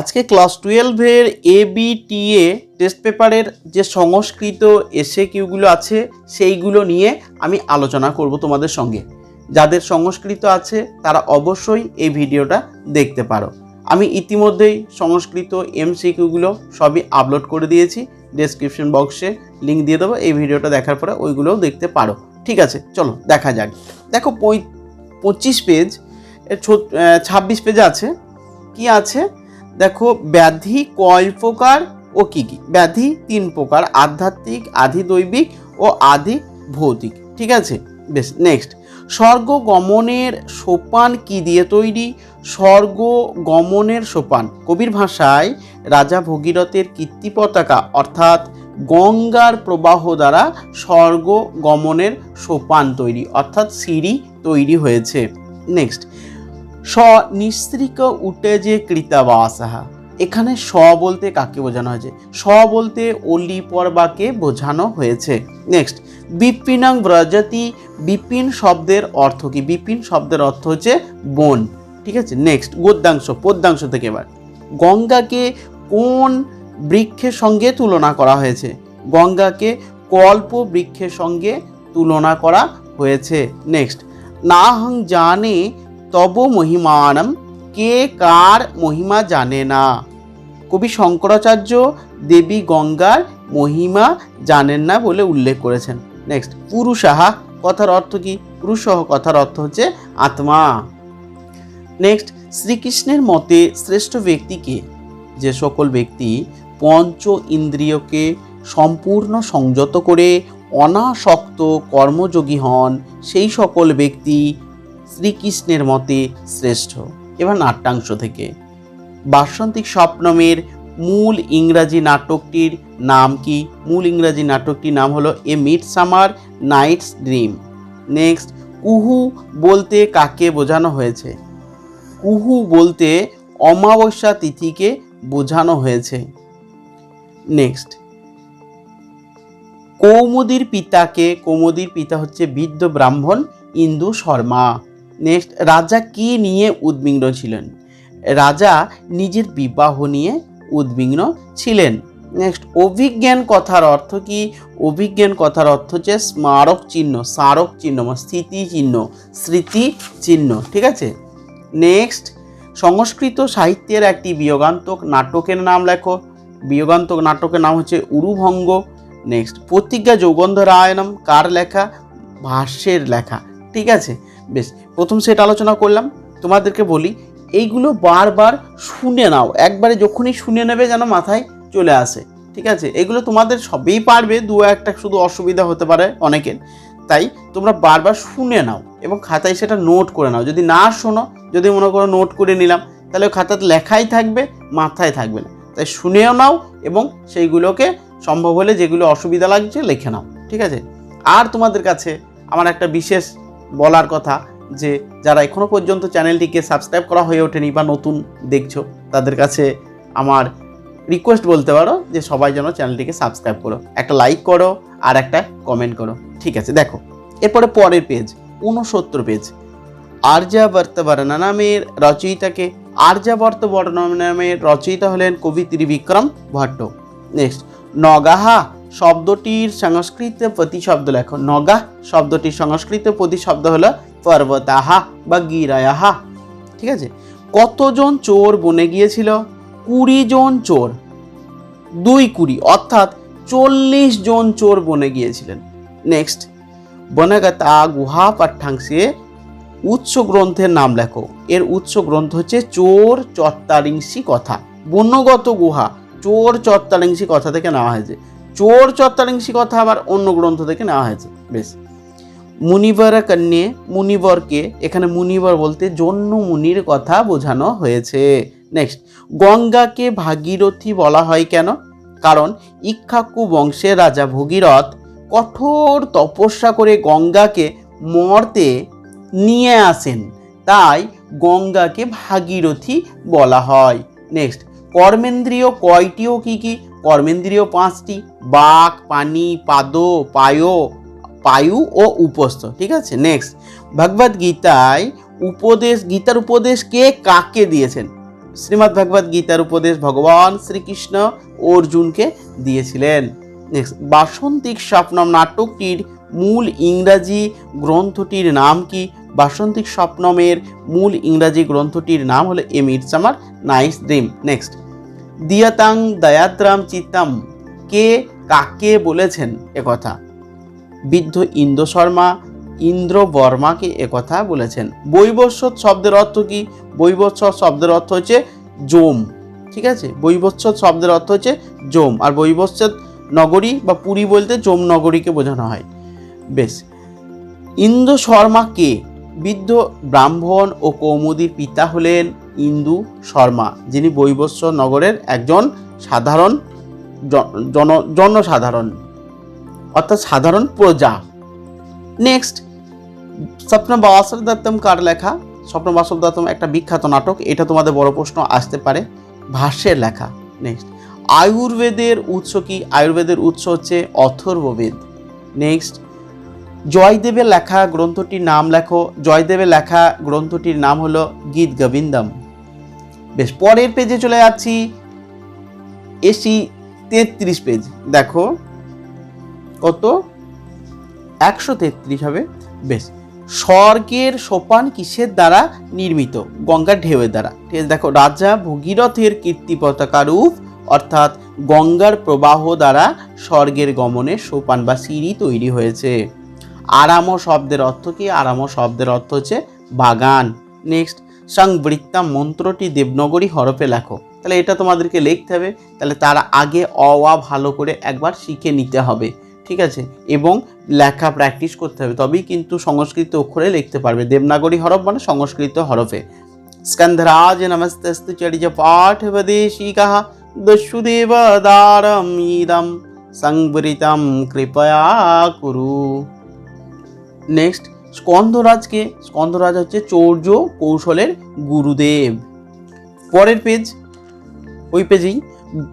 আজকে ক্লাস টুয়েলভের A B T A test পেপারের যে সংস্কৃত এসে কিউগুলো আছে, সেইগুলো নিয়ে আমি আলোচনা করব তোমাদের সঙ্গে। যাদের সংস্কৃত আছে, তারা অবশ্যই এই ভিডিওটা দেখতে পারো। আমি ইতিমধ্যেই সংস্কৃত এমসিকিউগুলো সবই আপলোড করে দিয়েছি। ডেসক্রিপশন বক্সে লিঙ্ক দিয়ে দেবো। এই ভিডিওটা দেখার পরে ওইগুলোও দেখতে পারো। ঠিক আছে, চলো দেখা যাক। দেখো পঁচিশ পেজ ছাব্বিশ পেজে আছে। কি আছে? দেখো, ব্যাধি কয় প্রকার ও কি কি? ব্যাধি তিন প্রকার, আধ্যাত্মিক আধি দৈবিক ও আধি ভৌতিক ঠিক আছে? বেশ নেক্সট স্বর্গ গমনের সোপান কি দিয়ে তৈরি? স্বর্গ গমনের সোপান। কবির ভাষায় রাজা ভগীরথের কীর্তি পতাকা, অর্থাৎ গঙ্গার প্রবাহ দ্বারা স্বর্গ গমনের সোপান তৈরি, অর্থাৎ সিঁড়ি তৈরি হয়েছে। নেক্সট স নিঃস্ত্রিক উঠে যে কৃতাবাসাহা এখানে স বলতে কাকে বোঝানো হয়েছে? স বলতে অলি পর্বাকে বোঝানো হয়েছে। নেক্সট বিপিনাং ব্রজাতি, বিপিন শব্দের অর্থ কি? বিপিন শব্দের অর্থ হচ্ছে বন। ঠিক আছে? নেক্সট গদ্যাংশ, পদ্যাংশ থেকে এবার। গঙ্গাকে কোন বৃক্ষের সঙ্গে তুলনা করা হয়েছে? গঙ্গাকে কল্প বৃক্ষের সঙ্গে তুলনা করা হয়েছে। নেক্সট নাহং জানে তব মহিমানম, কে কার মহিমা জানে না? কবি শঙ্করাচার্য দেবী গঙ্গার মহিমা জানেন না বলে উল্লেখ করেছেন। নেক্সট পুরুষাহা, কথার অর্থ কি? পুরুষহ, কথার অর্থ হচ্ছে আত্মা। নেক্সট শ্রীকৃষ্ণের মতে শ্রেষ্ঠ ব্যক্তিকে যে সকল ব্যক্তি পঞ্চ ইন্দ্রিয়কে সম্পূর্ণ সংযত করে অনাসক্ত কর্মযোগী হন, সেই সকল ব্যক্তি শ্রীকৃষ্ণের মতে শ্রেষ্ঠ। এবার নাট্যাংশ থেকে। বাসন্তিক স্বপ্নমের মূল ইংরাজি নাটকটির নাম কি? মূল ইংরাজি নাটকটির নাম হলো a midsummer night's dream. Next, কুহু বলতে কাকে বোঝানো হয়েছে? কুহু বলতে অমাবস্যা তিথিকে বোঝানো হয়েছে। নেক্সট, কৌমুদির পিতাকে, কৌমুদির পিতা হচ্ছে বৃদ্ধ ব্রাহ্মণ ইন্দু শর্মা। নেক্সট, রাজা কি নিয়ে উদ্বিগ্ন ছিলেন? রাজা নিজের বিবাহ নিয়ে উদ্বিগ্ন ছিলেন। নেক্সট, অভিজ্ঞান কথার অর্থ কি? অভিজ্ঞান কথার অর্থ হচ্ছে স্মারক চিহ্ন স্মারক চিহ্ন বা স্থিতি চিহ্ন, স্মৃতি চিহ্ন, ঠিক আছে? নেক্সট, সংস্কৃত সাহিত্যের একটি বিয়োগান্তক নাটকের নাম লেখো। বিয়োগান্তক নাটকের নাম হচ্ছে উরুভঙ্গ। নেক্সট, প্রতিজ্ঞা যৌগন্ধরায়নম, কার লেখা? ভাষ্যের লেখা, ঠিক আছে? বেশ, প্রথম সেট আলোচনা করলাম। তোমাদেরকে বলি, এইগুলো বারবার শুনে নাও। একবারে যখনই শুনে নেবে যেন মাথায় চলে আসে, ঠিক আছে? এগুলো তোমাদের সবই পারবে, দু একটা শুধু অসুবিধা হতে পারে অনেকের। তাই তোমরা বারবার শুনে নাও এবং খাতায় সেটা নোট করে নাও। যদি না শোনো, যদি মনে করো নোট করে নিলাম, তাহলে খাতাতে লেখাই থাকবে, মাথায় থাকবে না। তাই শুনেও নাও এবং সেইগুলোকে সম্ভব হলে যেগুলো অসুবিধা লাগছে, লিখে নাও, ঠিক আছে? আর তোমাদের কাছে আমার একটা বিশেষ বলার কথা যে যারা এখনও পর্যন্ত চ্যানেলটিকে সাবস্ক্রাইব করা হয়ে ওঠেনি বা নতুন দেখছ, তাদের কাছে আমার রিকোয়েস্ট বলতে পারো যে সবাই যেন চ্যানেলটিকে সাবস্ক্রাইব করো। একটা লাইক করো আর একটা কমেন্ট করো। ঠিক আছে, দেখো, এরপরে পরের পেজ ঊনসত্তর পেজ আর্যাবর্ত বর্ণনা নামের রচয়িতাকে আর্যাবর্ত বর্ণনা নামের রচয়িতা হলেন কবি ত্রিবিক্রম ভট্ট। নেক্সট নগাহা শব্দটির সংস্কৃত প্রতিশব্দ লেখো। নগা, শব্দটির সংস্কৃত প্রতিশব্দ হলো পর্বতাহা বা গিরায়াহা। ঠিক আছে? কতজন চোর বনে গিয়েছিল? কুড়ি জন চোর। দুই কুড়ি, অর্থাৎ চল্লিশ জন চোর বনে গিয়েছিলেন। নেক্সট বনগতা গুহা পাঠ্যাংশে উৎস গ্রন্থের নাম লেখো। এর উৎস গ্রন্থ হচ্ছে চোর চত্তারিংসি কথা। বন্যগত গুহা, চোর চত্তারিংসি কথা থেকে নেওয়া হয়েছে। চোর চত্তারিংসি কথা আবার অন্য গ্রন্থ থেকে নেওয়া হয়েছে। বেশ। মুনিবর কন্যে, মুনিবরকে, এখানে মুনিবর বলতে জন্য মুনির কথা বোঝানো হয়েছে। নেক্সট গঙ্গাকে ভাগীরথী বলা হয় কেন? কারণ ইক্ষাকু বংশের রাজা ভগীরথ কঠোর তপস্যা করে গঙ্গাকে মর্তে নিয়ে আসেন। তাই গঙ্গাকে ভাগীরথী বলা হয়। নেক্সট কর্মেন্দ্রিয় কয়টিও কি কি? কর্মেন্দ্রীয় পাঁচটি, বাক, পানি, পাদ, পায়, পায়ু ও উপস্থ। ঠিক আছে? নেক্সট ভগবদ গীতায় উপদেশ, গীতার উপদেশ কে, কাকে দিয়েছেন? শ্রীমদ্ ভাগবত গীতার উপদেশ ভগবান শ্রীকৃষ্ণ অর্জুনকে দিয়েছিলেন। নেক্সট বাসন্তিক স্বপ্নম নাটকটির মূল ইংরাজি গ্রন্থটির নাম কি? বাসন্তিক স্বপ্নমের মূল ইংরাজি গ্রন্থটির নাম হলো a midsummer night's dream. Next. দিয়াতাং দয়াদ্রাম চিত্তাম, কে কাকে বলেছেন একথা বৃদ্ধ ইন্দ্র শর্মা, ইন্দ্র বর্মাকে একথা বলেছেন। বৈবস্বত শব্দের অর্থ কি? বৈবস্বত শব্দের অর্থ হচ্ছে জোম। ঠিক আছে? বৈবস্বত শব্দের অর্থ হচ্ছে জোম। আর বৈবস্বত নগরী বা পুরী বলতে জোম নগরীকে বোঝানো হয়। বেশ। ইন্দ্র শর্মা কে? বৃদ্ধ ব্রাহ্মণ ও কৌমুদীর পিতা হলেন ইন্দু শর্মা, যিনি বৈবস্ব নগরের একজন সাধারণ জন- জন, জনসাধারণ, অর্থাৎ সাধারণ প্রজা। নেক্সট স্বপ্ন বাসব দত্তম কার লেখা? স্বপ্ন বাসব দত্তম একটা বিখ্যাত নাটক, এটা তোমাদের বড় প্রশ্ন আসতে পারে, ভাষ্যের লেখা। নেক্সট আয়ুর্বেদের উৎস কি? আয়ুর্বেদের উৎস হচ্ছে অথর্ববেদ। নেক্সট জয়দেবের লেখা গ্রন্থটির নাম লেখো, জয়দেবের লেখা গ্রন্থটির নাম হলো গীত গোবিন্দম। বেশ, পরের পেজে চলে যাচ্ছি। এসি তেত্রিশ পেজ দেখো। কত? একশো তেত্রিশ হবে। বেশ, স্বর্গের সোপান কিসের দ্বারা নির্মিত? গঙ্গার ঢেউয়ের দ্বারা। ঠিক আছে, দেখো, রাজা ভগীরথের কীর্তি পতাকা রূপ, অর্থাৎ গঙ্গার প্রবাহ দ্বারা স্বর্গের গমনে সোপান বা সিঁড়ি তৈরি হয়েছে। আরাম শব্দের অর্থ কি? আরাম শব্দের অর্থ হচ্ছে বাগান। নেক্সট সংবৃত্তা মন্ত্রটি দেবনগরী হরফে লেখো। তাহলে এটা তোমাদেরকে লিখতে হবে। তাহলে তার আগে অ, আ ভালো করে একবার শিখে নিতে হবে। ঠিক আছে? এবং লেখা প্র্যাকটিস করতে হবে। তবেই কিন্তু সংস্কৃত অক্ষরে লিখতে পারবে। দেবনাগরী হরফ মানে সংস্কৃত হরফে। স্কন্ধরাজ নমস্তস্তু চরিজ পাঠ বদেশিকা দস্যুদেব দারম ইদম সংবৃতম কৃপয়া কুরু। নেক্সট স্কন্দরাজকে স্কন্দরাজ হচ্ছে চৌর্য কৌশলের গুরুদেব। পরের পেজ ওই পেজেই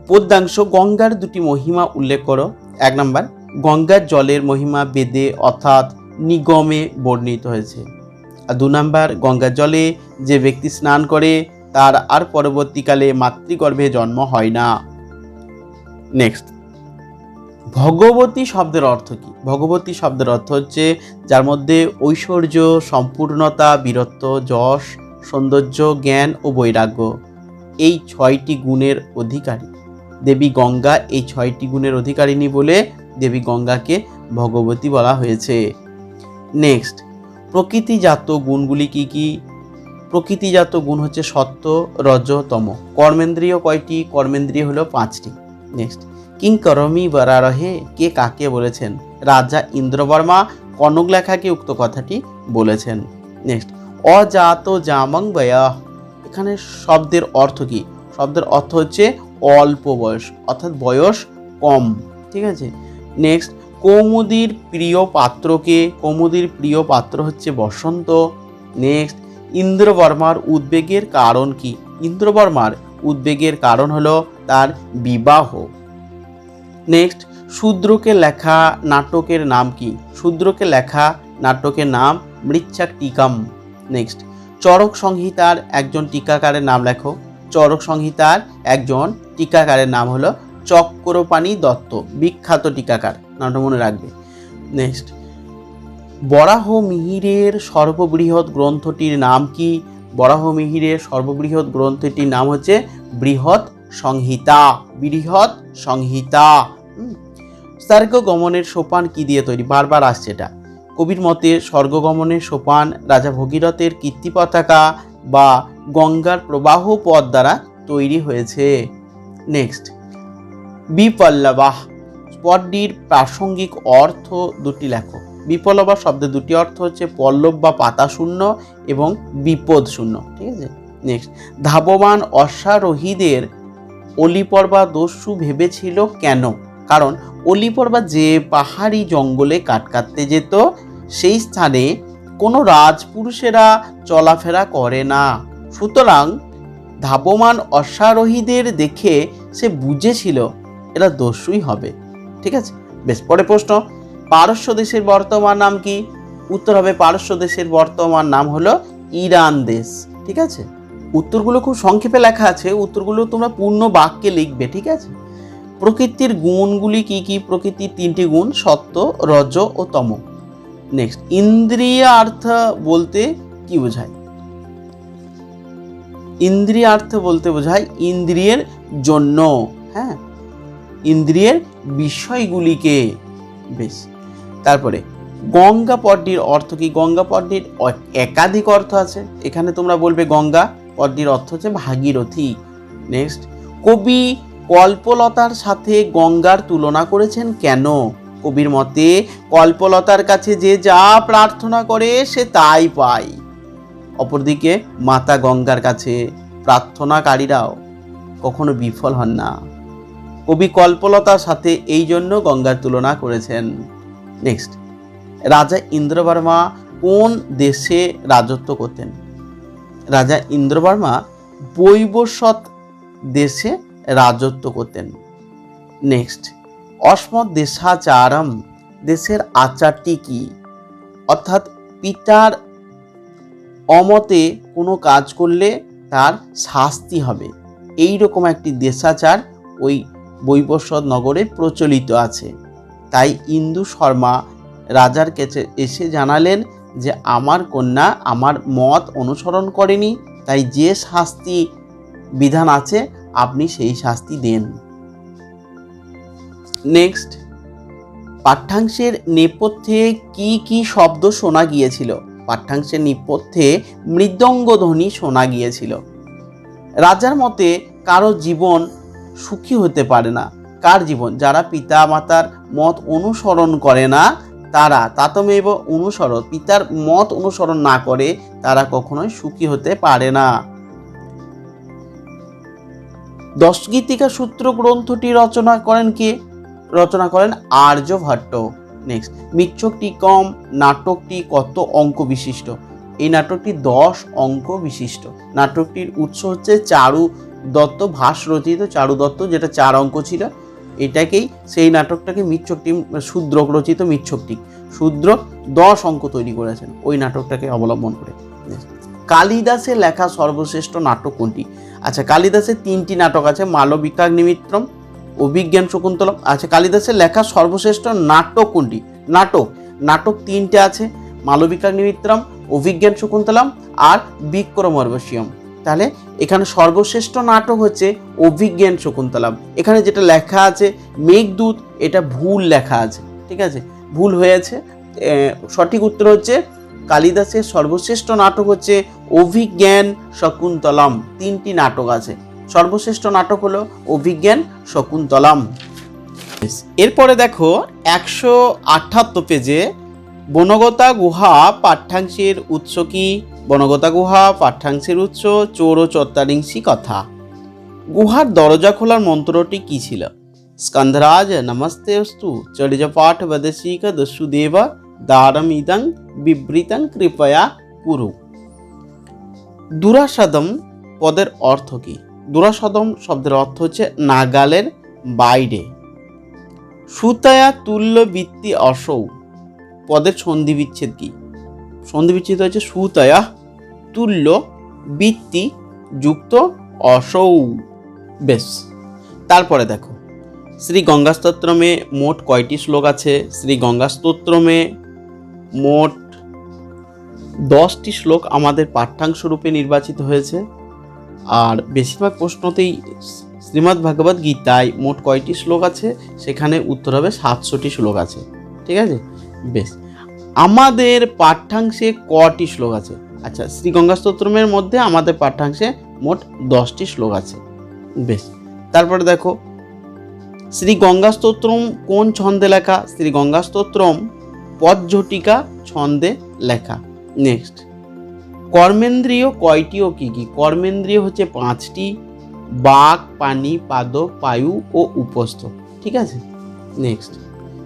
পদ্যাংশ গঙ্গার দুটি মহিমা উল্লেখ করো। এক নম্বর গঙ্গার জলের মহিমা বেদে অর্থাৎ নিগমে বর্ণিত হয়েছে। আর দু নম্বর গঙ্গার জলে যে ব্যক্তি স্নান করে, তার আর পরবর্তীকালে মাতৃগর্ভে জন্ম হয় না। নেক্সট ভগবতী শব্দের অর্থ কি? ভগবতী শব্দের অর্থ হচ্ছে যার মধ্যে ঐশ্বর্য, সম্পূর্ণতা, বীরত্ব, যশ, সৌন্দর্য, জ্ঞান ও বৈরাগ্য এই ছয়টি গুণের অধিকারী। দেবী গঙ্গা এই ছয়টি গুণের অধিকারিণী বলে দেবী গঙ্গাকে ভগবতী বলা হয়েছে। নেক্সট, প্রকৃতিজাত গুণগুলি কি কি? প্রকৃতিজাত গুণ হচ্ছে সত্য রজতম কর্মেন্দ্রীয় কয়টি? কর্মেন্দ্রিয় হলো পাঁচটি। নেক্সট কিং করমি বরারহে কে কাকে বলেছেন? রাজা ইন্দ্রবর্মা কনক লেখাকে উক্ত কথাটি বলেছেন। নেক্সট, অজাত জামং বয়া। এখানে শব্দের অর্থ কি? শব্দের অর্থ হচ্ছে অল্প বয়স, অর্থাৎ বয়স কম। ঠিক আছে? নেক্সট, কৌমুদির প্রিয় পাত্রকে কৌমুদির প্রিয় পাত্র হচ্ছে বসন্ত। নেক্সট, ইন্দ্রবর্মার উদ্বেগের কারণ কি? ইন্দ্রবর্মার উদ্বেগের কারণ হলো তার বিবাহ। নেক্সট শূদ্রকে লেখা নাটকের নাম কি শূদ্রকে লেখা নাটকের নাম মৃচ্ছাক টিকাম নেক্সট চরক সংহিতার একজন টিকাকারের নাম লেখো চরক সংহিতার একজন টিকাকারের নাম হলো চক্রপাণি দত্ত বিখ্যাত টিকাকার নামটা মনে রাখবে নেক্সট বরাহ মিহিরের সর্ববৃহৎ গ্রন্থটির নাম কি বরাহ মিহিরের সর্ববৃহৎ গ্রন্থটির নাম হচ্ছে বৃহৎ সংহিতা বৃহৎ সংহিতা। স্বর্গগমনের সোপান কি দিয়ে তৈরি? বারবার আসছে এটা। কবির মতে স্বর্গগমনের সোপান রাজা ভগীরথের কীর্তি পতাকা বা গঙ্গার প্রবাহ পথ দ্বারা তৈরি হয়েছে। নেক্সট বিপল্লবাহ। পদটির প্রাসঙ্গিক অর্থ দুটি লেখো বিপল্লবা শব্দের দুটি অর্থ হচ্ছে পল্লব বা পাতা শূন্য এবং বিপদ শূন্য। ঠিক আছে? নেক্সট ধাবমান অশ্বারোহীদের অলিপর বা দস্যু ভেবেছিল কেন? কারণ অলিপর বা যে পাহাড়ি জঙ্গলে কাট কাটতে যেত, সেই স্থানে কোনো রাজপুরুষেরা চলাফেরা করে না। সুতরাং ধাবমান অশ্বারোহীদের দেখে সে বুঝেছিল এরা দস্যুই হবে। ঠিক আছে? বেশ পরে প্রশ্ন। পারস্য দেশের বর্তমান নাম কি? উত্তর হবে পারস্য দেশের বর্তমান নাম হলো ইরান দেশ। ঠিক আছে? উত্তরগুলো খুব সংক্ষেপে লেখা আছে, উত্তরগুলো তোমরা পূর্ণ বাক্যে লিখবে, ঠিক আছে? প্রকৃতির গুণগুলি কি কি? প্রকৃতির তিনটি গুণ, সত্য, রজ ও তম। নেক্সট ইন্দ্রিয়ার্থ বলতে কি বোঝায়? ইন্দ্রিয়ার্থ বলতে বোঝায় ইন্দ্রিয়ের জন্য হ্যাঁ? ইন্দ্রিয়ের বিষয়গুলিকে, বেশ। তারপরে, গঙ্গা পদ্মীর অর্থ কি? গঙ্গা পদ্মীর একাধিক অর্থ আছে। এখানে তোমরা বলবে গঙ্গা পদ্মীর অর্থ হচ্ছে ভাগীরথী। নেক্সট কবি কল্পলতার সাথে গঙ্গার তুলনা করেছেন কেন? কবির মতে, কল্পলতার কাছে যে যা প্রার্থনা করে, সে তাই পায়। অপরদিকে, মাতা গঙ্গার কাছে প্রার্থনাকারীরাও কখনো বিফল হন না। কবি কল্পলতার সাথে এই জন্য গঙ্গার তুলনা করেছেন। নেক্সট, রাজা ইন্দ্রবর্মা কোন দেশে রাজত্ব করতেন? রাজা ইন্দ্রবর্মা বৈবস্বত দেশে রাজত্ব করতেন। নেক্সট অস্মৎ দেশাচারম, দেশের আচারটি কি? অর্থাৎ পিতার অমতে কোনো কাজ করলে তার শাস্তি হবে। এই রকম একটি দেশাচার ওই বৈবস্বত নগরে প্রচলিত আছে। তাই ইন্দু শর্মা রাজার কাছে এসে জানালেন যে, আমার কন্যা আমার মত অনুসরণ করেনি, তাই যে শাস্তি বিধান আছে আপনি সেই শাস্তি দেন। নেক্সট পাঠ্যাংশের নেপথ্যে কি কি শব্দ শোনা গিয়েছিল? পাঠ্যাংশের নেপথ্যে মৃদঙ্গ ধ্বনি শোনা গিয়েছিল। রাজার মতে, কারও জীবন সুখী হতে পারে না। কার জীবন? যারা পিতা মাতার মত অনুসরণ করে না, তারা তাতমেব অনুসরণ। পিতার মত অনুসরণ না করে তারা কখনোই সুখী হতে পারে না। দশগীতিকা সূত্র গ্রন্থটি রচনা করেন কে? রচনা করেন আর্যভট্ট নেক্সট মিচ্ছকটি কম, নাটকটি কত অঙ্ক বিশিষ্ট? এই নাটকটি দশ অঙ্ক বিশিষ্ট। নাটকটির উৎস হচ্ছে চারু দত্ত ভাস রচিত চারু দত্ত, যেটা চার অঙ্ক ছিল। এটাকেই সেই নাটকটাকে মিচ্ছকটি শূদ্র রচিত মিচ্ছকটি শূদ্র দশ অঙ্ক তৈরি করেছেন। ওই নাটকটাকে অবলম্বন করে। কালিদাসের লেখা সর্বশ্রেষ্ঠ নাটক কোনটি? আচ্ছা কালিদাসের তিনটি নাটক আছে মালবিকাগ্নিমিত্রম অভিজ্ঞান শকুন্তলম। আচ্ছা কালিদাসের লেখা সর্বশ্রেষ্ঠ নাটক কোনটি নাটক নাটক তিনটে আছে মালবিকাগ্নিমিত্রম অভিজ্ঞান শকুন্তলম আর বিক্রমর্বশিয়ম। তাহলে এখানে সর্বশ্রেষ্ঠ নাটক হচ্ছে অভিজ্ঞান শকুন্তলাম। এখানে যেটা লেখা আছে, মেঘদূত, এটা ভুল লেখা আছে, ঠিক আছে? ভুল হয়েছে। সঠিক উত্তর হচ্ছে, কালিদাসের সর্বশ্রেষ্ঠ নাটক হচ্ছে অভিজ্ঞান শকুন্তলম। তিনটি নাটক আছে। সর্বশ্রেষ্ঠ নাটক হলো অভিজ্ঞান শকুন্তলম। এরপরে দেখো একশো আটাত্তর পেজে বনগতা গুহা পাঠ্যাংশের উৎস কি? বনগতা গুহা পাঠ্যাংশের উৎস চোর ও চত্তারিংসি কথা। গুহার দরজা খোলার মন্ত্রটি কি ছিল? স্কন্ধরাজ নমস্তে অস্তু চরিজ পাঠ বদশিক, দস্যুদেব দারম ইদং বিবৃতং, কৃপয়া, কুরু। দুরাসাদম পদের অর্থ কি? দুরাসদম শব্দের অর্থ হচ্ছে নাগালের বাইরে। সুতায়া তুল্য বৃত্তি অসৌ পদের সন্ধি বিচ্ছেদ কি? সন্ধি বিচ্ছেদ হচ্ছে সুতয়া তুল্য বৃত্তি যুক্ত অসৌ। বেশ। তারপরে দেখো, শ্রী গঙ্গাস্তোত্রমে মোট কয়টি শ্লোক আছে? শ্রী গঙ্গাস্তোত্রমে মোট দশটি শ্লোক আমাদের পাঠ্যাংশ রূপে নির্বাচিত হয়েছে। আর বেশিরভাগ প্রশ্নতেই শ্রীমদ্ ভাগবত গীতায় মোট কয়টি শ্লোক আছে? সেখানে উত্তর হবে সাতশোটি শ্লোক আছে। ঠিক আছে? বেশ। আমাদের পাঠ্যাংশে কটি শ্লোক আছে? আচ্ছা শ্রী গঙ্গাস্তোত্রমের মধ্যে আমাদের পাঠ্যাংশে মোট দশটি শ্লোক আছে। বেশ। তারপরে দেখো শ্রী গঙ্গাস্তোত্রম কোন ছন্দে লেখা? শ্রী গঙ্গাস্তোত্রম পদঝটিকা ছন্দে লেখা। নেক্সট কর্মেন্দ্রীয় কয়টি ও কী কী? কর্মেন্দ্রিয় হচ্ছে পাঁচটি, বাক, পানি পাদ পায়ু ও উপস্থ। ঠিক আছে? নেক্সট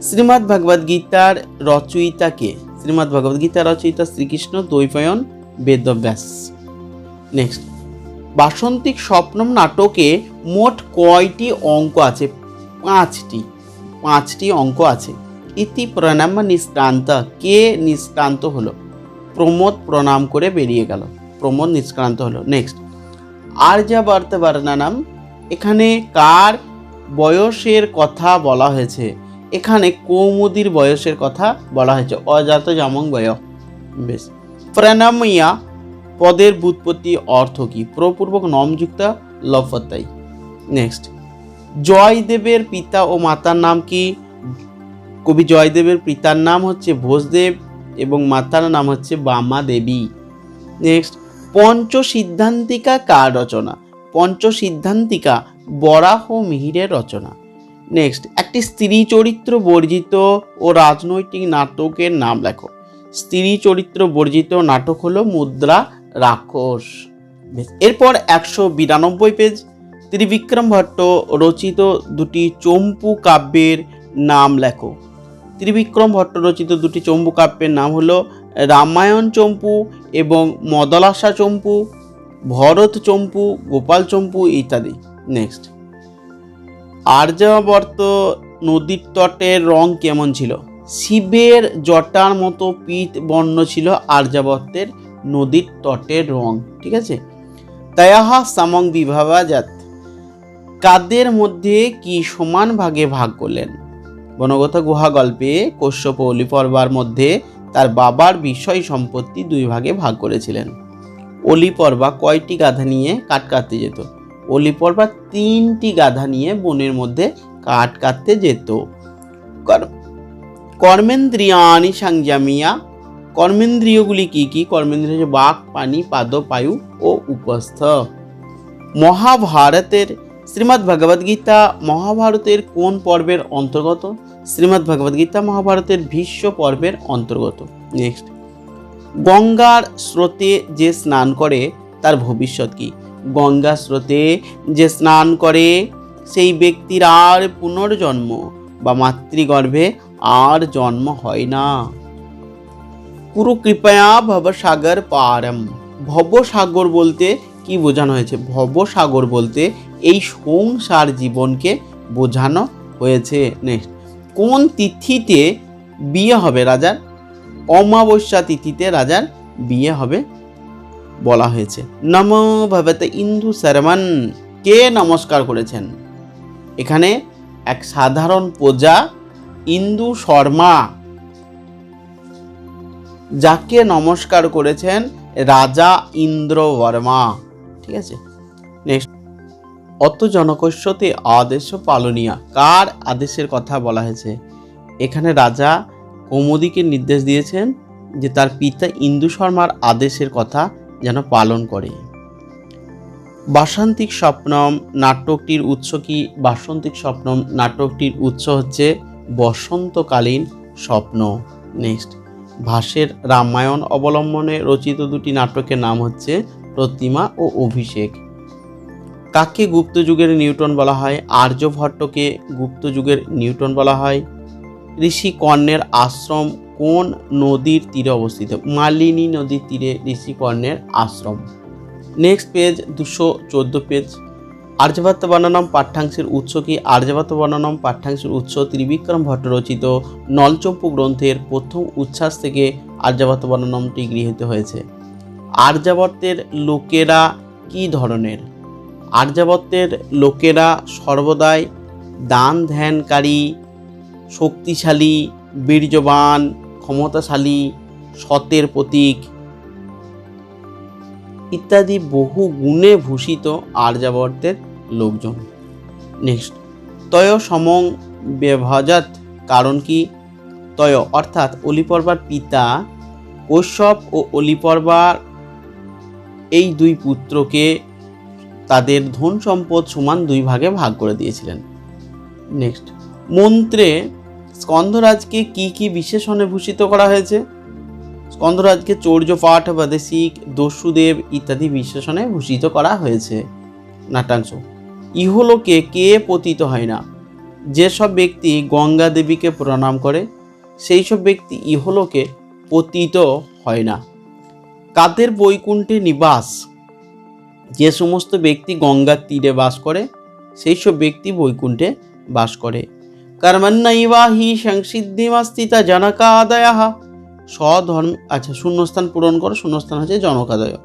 শ্রীমদ্ ভগবদ গীতার রচয়িতা কে? শ্রীমদ্ ভগবদ গীতার রচয়িতা শ্রীকৃষ্ণ দ্বৈপায়ন বেদব্যাস। নেক্সট বাসন্তিক স্বপ্নম নাটকে মোট কয়টি অঙ্ক আছে? পাঁচটি। পাঁচটি অঙ্ক আছে। ইতি প্রণাম নিষ্ক্রান্ত। কে নিষ্ক্রান্ত হলো? প্রমোদ প্রণাম করে বেরিয়ে গেল। প্রমোদ নিষ্ক্রান্ত হলো। নেক্সট আর্যাবর্ত নাম, এখানে কার বয়সের কথা বলা হয়েছে? এখানে কৌমুদির বয়সের কথা বলা হয়েছে। অজাত জামং বয়। বেশ। প্রণামিয়া পদের বুৎপত্তি অর্থ কি? প্রপূর্বক নমযুক্ত লফতাই নেক্সট জয়দেবের পিতা ও মাতার নাম কি? কবি জয়দেবের পিতার নাম হচ্ছে ভোজদেব। এবং মাতার নাম হচ্ছে বামা দেবী। নেক্সট পঞ্চ সিদ্ধান্তিকা কার রচনা? পঞ্চ সিদ্ধান্তিকা বরাহ মিহিরের রচনা। নেক্সট একটি স্ত্রী চরিত্র বর্জিত ও রাজনৈতিক নাটকের নাম লেখো। স্ত্রী চরিত্র বর্জিত নাটক হলো মুদ্রা রাক্ষস। এরপর একশো বিরানব্বই পেজ, ত্রিবিক্রম ভট্ট রচিত দুটি চম্পু কাব্যের নাম লেখো। ত্রিবিক্রম ভট্ট রচিত দুটি চম্পু কাব্যের নাম হলো রামায়ণ চম্পু এবং মদলাসা চম্পু, ভরত চম্পু, গোপাল চম্পু ইত্যাদি। নেক্সট আর্যাবর্ত নদীর তটের রং কেমন ছিল? শিবের জটার মতো পিত বর্ণ ছিল আর্যাবর্তের নদীর তটের রং, ঠিক আছে? তায়াহা সামং বিভাবাজাত। কাদের মধ্যে কি সমান ভাগে ভাগ করলেন? বনগত গুহা গল্পে কশ্যপ অলিপর্বার মধ্যে তার বাবার বিষয় সম্পত্তি দুই ভাগে ভাগ করেছিলেন। অলিপর্বা কয়টি গাধা নিয়ে কাঠ কাটতে যেত? অলিপর্বা তিনটি গাধা নিয়ে বনের মধ্যে কাঠ কাটতে যেত। কর- কর্মেন্দ্রিয়ানি সাংজামিয়া কর্মেন্দ্রিয়গুলি কি কি? কর্মেন্দ্রিয় বাক, পানি, পাদ, পায়ু ও উপস্থ। মহাভারতের শ্রীমদ্ ভগবদ গীতা মহাভারতের কোন পর্বের অন্তর্গত? শ্রীমদ্ ভগবদ গীতা মহাভারতের ভীষ্ম পর্বের অন্তর্গত। নেক্সট গঙ্গার স্রোতে যে স্নান করে, তার ভবিষ্যৎ কি? গঙ্গা স্রোতে যে স্নান করে, সেই ব্যক্তির আর পুনর্জন্ম বা মাতৃগর্ভে আর জন্ম হয় না। পুরো কৃপয়া ভবসাগর পারম। ভবসাগর বলতে কি বোঝানো হয়েছে? ভবসাগর বলতে এই সংসার জীবনকে বোঝানো হয়েছে নেক্সট। কোন তিথিতে বিয়ে হবে রাজার? অমাবস্যা তিথিতে রাজার বিয়ে হবে বলা হয়েছে। নম ভবতে ইন্দু শর্মন। কে নমস্কার করেছেন? এখানে এক সাধারণ প্রজা ইন্দু শর্মা। যাকে নমস্কার করেছেন রাজা ইন্দ্র বর্মা ঠিক আছে? নেক্সট। অত জনকস্যতে আদেশ পালনীয়া। কার আদেশের কথা বলা হয়েছে? এখানে রাজা কৌমুদীকে নির্দেশ দিয়েছেন যে তার পিতা ইন্দু শর্মার আদেশের কথা যেন পালন করে। বাসন্তিক স্বপ্নম নাটকটির উৎস কি? বাসন্তিক স্বপ্নম নাটকটির উৎস হচ্ছে বসন্তকালীন স্বপ্ন। নেক্সট। ভাষের রামায়ণ অবলম্বনে রচিত দুটি নাটকের নাম হচ্ছে প্রতিমা ও অভিষেক। কাকে গুপ্ত যুগের নিউটন বলা হয়? আর্যভট্টকে গুপ্ত যুগের নিউটন বলা হয়। ঋষি কর্ণের আশ্রম কোন নদীর তীরে অবস্থিত? মালিনী নদীর তীরে ঋষি কর্ণের আশ্রম। নেক্সট পেজ দুশো চোদ্দ পেজ আর্যভট্ট বর্ণনম পাঠ্যাংশের উৎস কি? আর্যভট্ট বর্ণনম পাঠ্যাংশের উৎস ত্রিবিক্রম ভট্ট রচিত নলচম্পু গ্রন্থের প্রথম উচ্ছ্বাস থেকে আর্যভট্ট বর্ণনমটি গৃহীত হয়েছে। আর্যাবর্তের লোকেরা কি ধরনের? আর্যাবর্তের লোকেরা সর্বদাই দান ধ্যানকারী শক্তিশালী, বীর্যবান, ক্ষমতাশালী, সতের প্রতীক ইত্যাদি বহু গুণে ভূষিত আর্যাবর্তের লোকজন। নেক্সট তয় সমং ব্যভাজাত, কারণ কি? তয় অর্থাৎ অলিপর্বার পিতা কশ্যপ ও অলিপর্বার এই দুই পুত্রকে তাদের ধন সম্পদ সমান দুই ভাগে ভাগ করে দিয়েছিলেন। নেক্সট মন্ত্রে স্কন্ধরাজকে কি কি বিশেষণে ভূষিত করা হয়েছে? স্কন্ধরাজকে চৌর্য পাঠ বাদেশিক, দস্যুদেব ইত্যাদি বিশেষণে ভূষিত করা হয়েছে। নাটাংশ, ইহলোকে কে পতিত হয় না? যেসব ব্যক্তি গঙ্গা দেবীকে প্রণাম করে সেই সব ব্যক্তি ইহলোকে পতিত হয় না। কাদের বৈকুণ্ঠে নিবাস? যে সমস্ত ব্যক্তি গঙ্গার তীরে বাস করে, সেই সব ব্যক্তি বৈকুণ্ঠে বাস করে। কর্মন্নৈবা হি সংসিদ্ধিমাস্তিতা জনকাদয়া। স্বধর্ম আচ্ছা শূন্যস্থান পূরণ করো, শূন্যস্থান হচ্ছে জনকাদয়।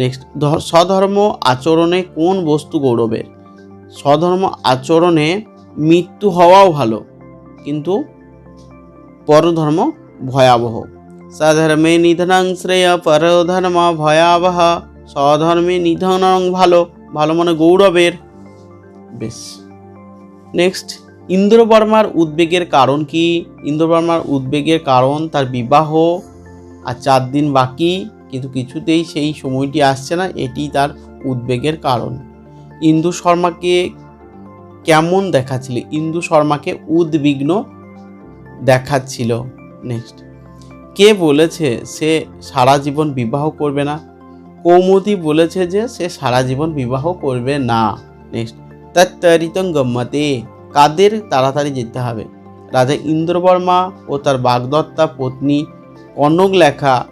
নেক্সট স্বধর্ম আচরণে কোন বস্তু গৌরবের? স্বধর্ম আচরণে মৃত্যু হওয়াও ভালো, কিন্তু পরধর্ম ভয়াবহ। স্বধর্মে নিধনং শ্রেয় পরধর্ম ভয়াবহ। স্বধর্মে নিধনং ভালো ভালো মানে গৌরবের। বেশ। নেক্সট ইন্দ্রবর্মার উদ্বেগের কারণ কি? ইন্দ্রবর্মার উদ্বেগের কারণ তার বিবাহ আর চার দিন বাকি কিন্তু কিছুতেই সেই সময়টি আসছে না এটি তার উদ্বেগের কারণ। ইন্দু শর্মাকে কেমন দেখাচ্ছিল? ইন্দু শর্মাকে উদ্বিগ্ন দেখাচ্ছিল। নেক্সট কে বলেছে সে সারা জীবন বিবাহ করবে না? কৌমুদি বলেছে যে সে সারা জীবন বিবাহ করবে না। নেক্সট। তত্তরিতং গম্মতে কাদের তাড়াতাড়ি যেতে হবে? রাজা ইন্দ্রবর্মা ও তার বাগদত্তা পত্নী কনক লেখা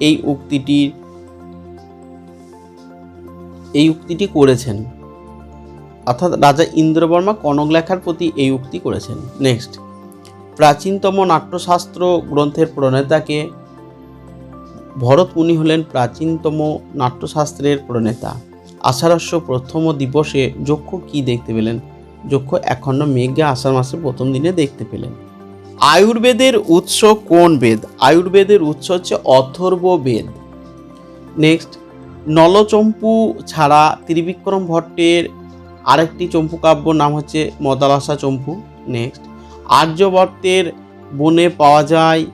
এই উক্তিটির এই উক্তিটি করেছেন। অর্থাৎ রাজা ইন্দ্রবর্মা কনক লেখার প্রতি এই উক্তি করেছেন। নেক্সট। প্রাচীনতম নাট্যশাস্ত্র গ্রন্থের প্রণেতাকে ভরত মুনি হলেন প্রাচীনতম নাট্যশাস্ত্রের প্রণেতা। আষাঢ়স্য প্রথম দিবসে যক্ষ কি দেখতে পেলেন? যক্ষ এখণ্ড মেঘে আষাঢ় মাসের প্রথম দিনে দেখতে পেলেন। আয়ুর্বেদের উৎস কোন বেদ? আয়ুর্বেদের উৎস হচ্ছে অথর্ব বেদ। নেক্সট, নলচম্পু ছাড়া ত্রিবিক্রম ভট্টের আরেকটি চম্পু কাব্য নাম হচ্ছে মদালাসা চম্পু। নেক্সট, আর্যভট্টের বনে পাওয়া যায়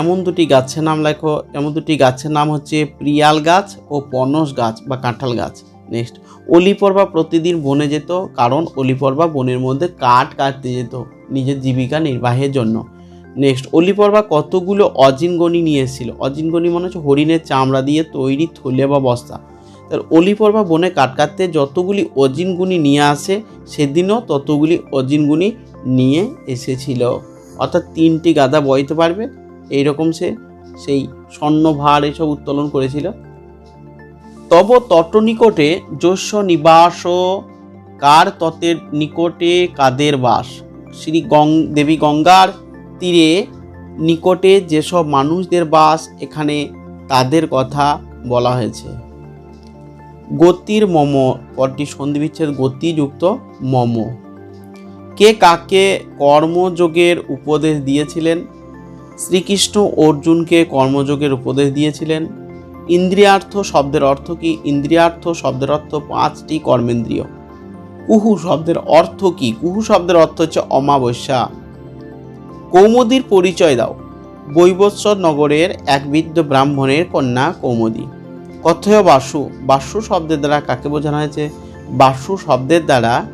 এমন দুটি গাছের নাম লেখো, এমন দুটি গাছের নাম হচ্ছে প্রিয়াল গাছ ও পনস গাছ বা কাঁঠাল গাছ। নেক্সট অলিপর্বা প্রতিদিন বনে যেত, কারণ অলিপর্বা বনের মধ্যে কাঠ কাটতে যেত নিজের জীবিকা নির্বাহের জন্য। নেক্সট অলিপর্বা কতগুলো অজিনগণি নিয়ে এসেছিল? অজিনগণি মনে হচ্ছে হরিণের চামড়া দিয়ে তৈরি থলে বা বস্তা। তার অলিপর্বা বনে কাট কাটতে যতগুলি অজিনগুনি নিয়ে আসে, সেদিনও ততগুলি অজিনগুনি নিয়ে এসেছিল। অর্থাৎ তিনটি গাদা বইতে পারবে। এইরকম সে সেই স্বর্ণভার এসব উত্তোলন করেছিল। তব তট নিকটে যস্য নিবাস কার ততের নিকটে কাদের বাস? শ্রী গং, দেবী গঙ্গার তীরে নিকটে যেসব মানুষদের বাস, এখানে তাদের কথা বলা হয়েছে। গতির মম, পরটি সন্ধিবিচ্ছেদ গতিযুক্ত মম। কে কাকে কর্মযোগের উপদেশ দিয়েছিলেন? শ্রীকৃষ্ণ অর্জুনকে কর্মযোগের উপদেশ দিয়েছিলেন। ইন্দ্রিয়ার্থ শব্দের অর্থ কি? ইন্দ্রিয়ার্থ শব্দের অর্থ পাঁচটি কর্মেন্দ্রিয়। কুহু শব্দের অর্থ কি? কুহু শব্দের অর্থ হচ্ছে অমাবস্যা। কৌমুদীর পরিচয় দাও। বৈবৎসর নগরের এক বৃদ্ধ ব্রাহ্মণের কন্যা কৌমুদী। কথয় বাসু। বাসু শব্দের দ্বারা কাকে বোঝানো হয়েছে? বাসু শব্দের দ্বারা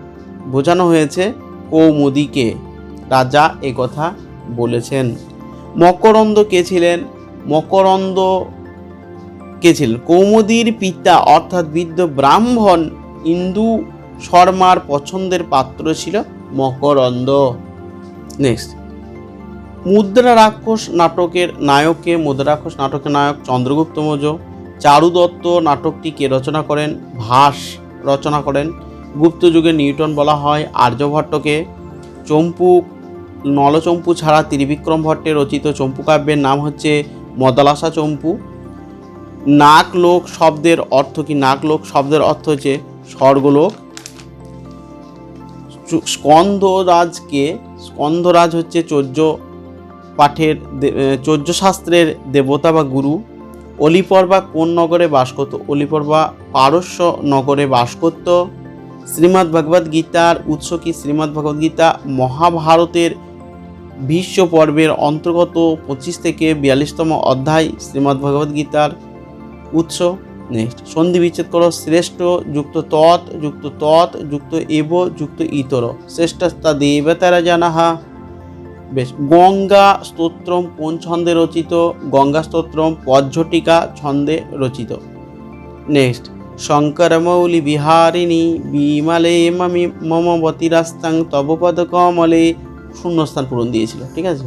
বোঝানো হয়েছে কৌমুদীকে। রাজা কথা বলেছেন। মকরন্দ কে ছিলেন? মকরন্দ কে ছিলেন? কৌমুদীর পিতা, অর্থাৎ বৃদ্ধ ব্রাহ্মণ ইন্দু শর্মার পছন্দের পাত্র ছিল মকরন্দ। নেক্সট মুদ্রা রাক্ষস নাটকের নায়ককে মুদ্রা রাক্ষস নাটকের নায়ক চন্দ্রগুপ্ত মৌর্য। চারুদত্ত নাটকটি কে রচনা করেন ভাস, রচনা করেন। গুপ্ত যুগে নিউটন বলা হয় আর্যভট্টকে চম্পু নলচম্পু ছাড়া ত্রিবিক্রম ভট্টের রচিত চম্পু কাব্যের নাম হচ্ছে মদালাসা চম্পু। নাকলোক শব্দের অর্থ কি? নাকলোক শব্দের অর্থ হচ্ছে স্বর্গলোক। স্কন্ধরাজকে, স্কন্ধরাজ হচ্ছে চৌর্য পাঠের চৌর্য শাস্ত্রের দেবতা বা গুরু। অলিপর্বা কোন নগরে বাস করত? অলিপর্বা পারস্য নগরে বাস করত। শ্রীমদ্ ভগবদ গীতার উৎস কি? শ্রীমদ্ ভগবদ গীতা মহাভারতের ভীষ্ম পর্বের অন্তর্গত পঁচিশ থেকে বিয়াল্লিশতম অধ্যায় শ্রীমদ্ ভগবদ গীতার উৎস নেক্সট। সন্ধি বিচ্ছেদ করো, শ্রেষ্ঠ যুক্ত তৎ যুক্ত তৎ, যুক্ত এব, যুক্ত ইতর। শ্রেষ্ঠস্তা দেবতারা জানাহা। বেশ, গঙ্গা স্তোত্রম কোন ছন্দে রচিত? গঙ্গা স্তোত্রম পজ্ঝটিকা ছন্দে রচিত। নেক্সট শঙ্করমৌলি বিহারিণী, বিমালে মামি মমবতিরাস্তাং তব পদ কমলে। শূন্যস্থান পূরণ দিয়েছিল, ঠিক আছে?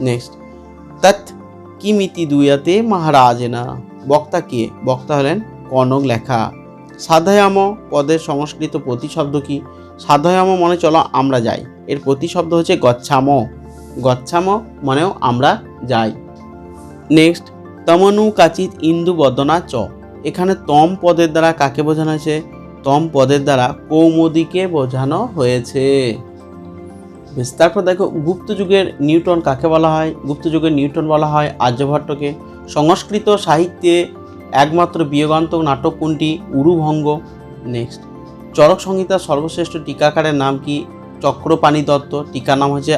নেক্সট তৎ কিমিতি দুয়াতে মহারাজেনা। বক্তা কে? বক্তা হলেন কনক লেখা। সাধায়াম পদের সংস্কৃত প্রতিশব্দ কি? সাধায়াম মনে চলো আমরা যাই। এর প্রতিশব্দ হচ্ছে গচ্ছাম। গচ্ছাম মানেও আমরা যাই। নেক্সট তমনু কাচিত ইন্দু বদনা চ। এখানে তম পদের দ্বারা কাকে বোঝানো হয়েছে? তম পদের দ্বারা কৌমুদীকে বোঝানো হয়েছে। বেশ, তারপর দেখো গুপ্ত যুগের নিউটন কাকে বলা হয়? গুপ্ত যুগের নিউটন বলা হয় আর্যভট্টকে। সংস্কৃত সাহিত্যে একমাত্র বিয়োগান্তক নাটক কোনটি? উরুভঙ্গ। নেক্সট চরক সংহিতার সর্বশ্রেষ্ঠ টিকাকারের নাম কি? চক্রপাণি দত্ত। টিকা নাম হচ্ছে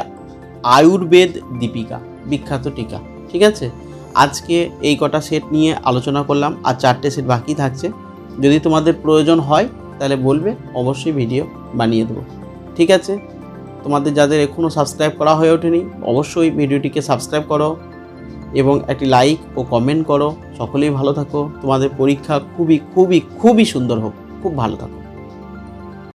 আয়ুর্বেদ দীপিকা। বিখ্যাত টিকা, ঠিক আছে? আজকে এই কটা সেট নিয়ে আলোচনা করলাম, আর চারটে সেট বাকি থাকছে। যদি তোমাদের প্রয়োজন হয়, তাহলে বলবে, অবশ্যই ভিডিও বানিয়ে দেবো। ঠিক আছে? তোমাদের যাদের এখনও সাবস্ক্রাইব করা হয়ে ওঠেনি, অবশ্যই ভিডিওটিকে সাবস্ক্রাইব করো এবং একটি লাইক ও কমেন্ট করো। সকলেই ভালো থাকো। তোমাদের পরীক্ষা খুবই খুবই খুবই সুন্দর হোক। খুব ভালো থাকো।